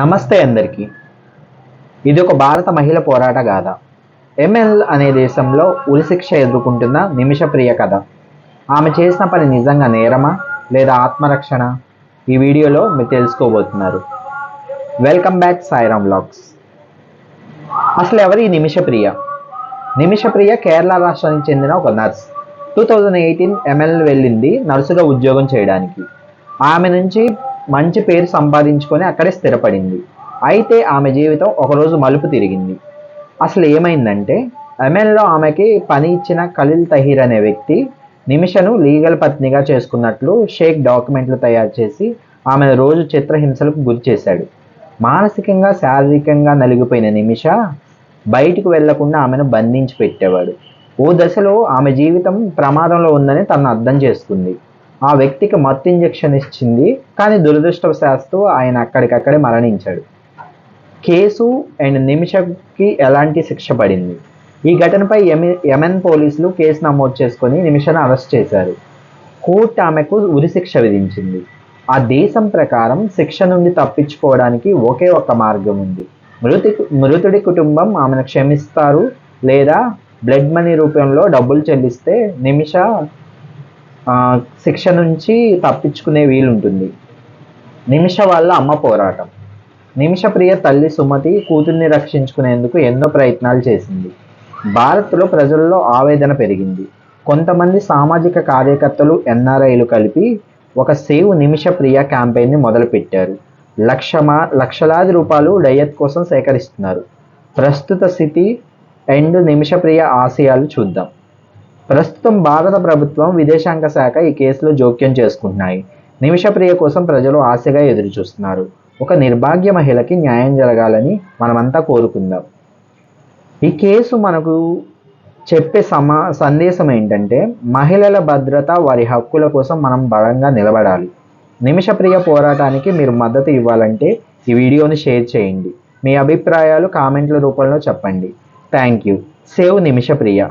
నమస్తే అందరికీ. ఇది ఒక భారత మహిళ పోరాట గాథ. ఎంఎల్ అనే దేశంలో ఉరిశిక్ష ఎదుర్కొంటున్న నిమిషప్రియ కథ. ఆమె చేసిన పని నిజంగా నేరమా లేదా ఆత్మరక్షణ? ఈ వీడియోలో మీరు తెలుసుకోబోతున్నారు. Welcome back Sairam vlogs. అసలు ఎవరు ఈ నిమిషప్రియ నిమిషప్రియ కేరళ రాష్ట్రానికి చెందిన ఒక నర్స్. టూ థౌజండ్ ఎయిటీన్ ఎంఎల్ వెళ్ళింది నర్సుగా ఉద్యోగం చేయడానికి. ఆమె నుంచి మంచి పేరు సంపాదించుకొని అక్కడే స్థిరపడింది. అయితే ఆమె జీవితం ఒకరోజు మలుపు తిరిగింది. అసలు ఏమైందంటే ఎంఎల్లో ఆమెకి పని ఇచ్చిన ఖలీల్ తహీర్ అనే వ్యక్తి నిమిషను లీగల్ పత్నిగా చేసుకున్నట్లు షేక్ డాక్యుమెంట్లు తయారు చేసి ఆమెను రోజు చిత్రహింసలకు గురి చేశాడు. మానసికంగా శారీరకంగా నలిగిపోయిన నిమిష బయటికి వెళ్ళకుండా ఆమెను బంధించి పెట్టేవాడు. ఓ దశలో ఆమె జీవితం ప్రమాదంలో ఉందని తను అర్థం చేసుకుంది. ఆ వ్యక్తికి మత్తు ఇంజెక్షన్ ఇచ్చింది కానీ దురదృష్టవశాస్తు ఆయన అక్కడికక్కడే మరణించాడు. కేసు అండ్ నిమిషకి ఎలాంటి శిక్ష పడింది? ఈ ఘటనపై యమి యమన్ పోలీసులు కేసు నమోదు చేసుకొని నిమిషను అరెస్ట్ చేశారు. కోర్టు ఆమెకు ఉరిశిక్ష విధించింది. ఆ దేశం ప్రకారం శిక్ష నుండి తప్పించుకోవడానికి ఒకే ఒక మార్గం ఉంది. మృతి మృతుడి కుటుంబం ఆమెను క్షమిస్తారు లేదా బ్లడ్ మనీ రూపంలో డబ్బులు చెల్లిస్తే నిమిష శిక్ష నుంచి తప్పించుకునే వీలుంటుంది. నిమిష వాళ్ళ అమ్మ పోరాటం. నిమిష ప్రియ తల్లి సుమతి కూతుర్ని రక్షించుకునేందుకు ఎన్నో ప్రయత్నాలు చేసింది. భారత్లో ప్రజల్లో ఆవేదన పెరిగింది. కొంతమంది సామాజిక కార్యకర్తలు ఎన్ఆర్ఐలు కలిపి ఒక సేవ్ నిమిష ప్రియ క్యాంపెయిన్ని మొదలుపెట్టారు. లక్షమా లక్షలాది రూపాయలు డయత్ కోసం సేకరిస్తున్నారు. ప్రస్తుత స్థితి అండ్ నిమిషప్రియ ఆశయాలు చూద్దాం. ప్రస్తుతం భారత ప్రభుత్వం విదేశాంగ శాఖ ఈ కేసులో జోక్యం చేసుకుంటున్నాయి. నిమిషప్రియ కోసం ప్రజలు ఆశగా ఎదురుచూస్తున్నారు. ఒక నిర్భాగ్య మహిళకి న్యాయం జరగాలని మనమంతా కోరుకుందాం. ఈ కేసు మనకు చెప్పే సమా సందేశం ఏంటంటే మహిళల భద్రత వారి హక్కుల కోసం మనం బలంగా నిలబడాలి. నిమిషప్రియ పోరాటానికి మీరు మద్దతు ఇవ్వాలంటే ఈ వీడియోని షేర్ చేయండి. మీ అభిప్రాయాలు కామెంట్ల రూపంలో చెప్పండి. Thank you. సేవ్ నిమిషప్రియ